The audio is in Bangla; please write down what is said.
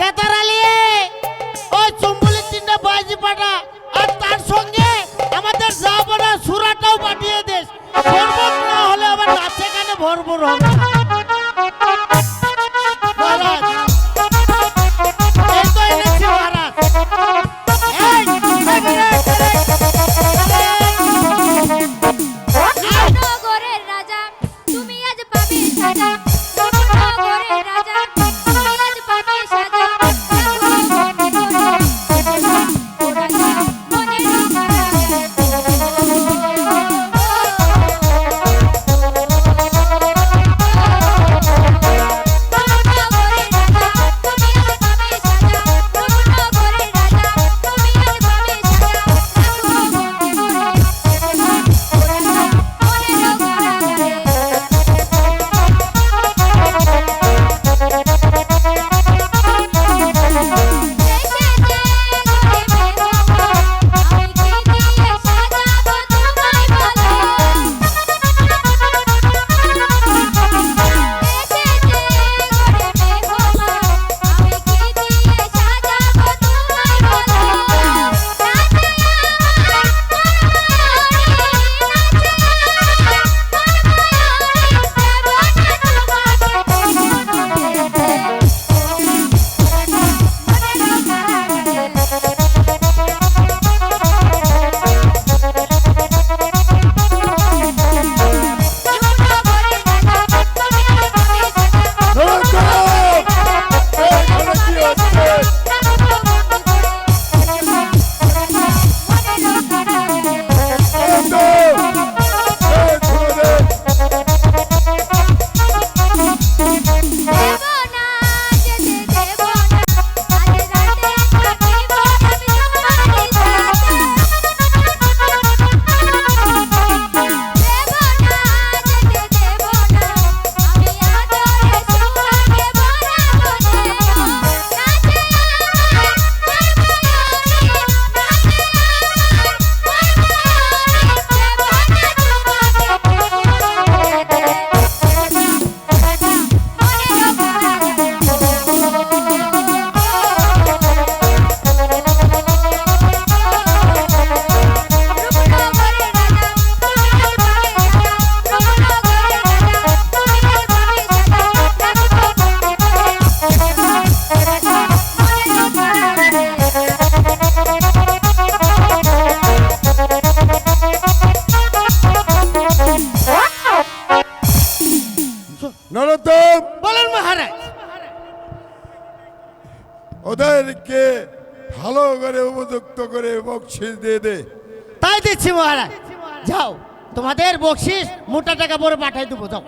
কেতার আলিয়ে ওই চুম্বুলির তিনটা বাইজি পাঠা নরোত্তম! বলেন মহারাজ। ওদেরকে ভালো করে উপযুক্ত করে বকশিস দিয়ে দে। তাই দিচ্ছি মহারাজ। যাও তোমাদের বকশিস মোটা টাকা পরে পাঠাই দেবো যাও।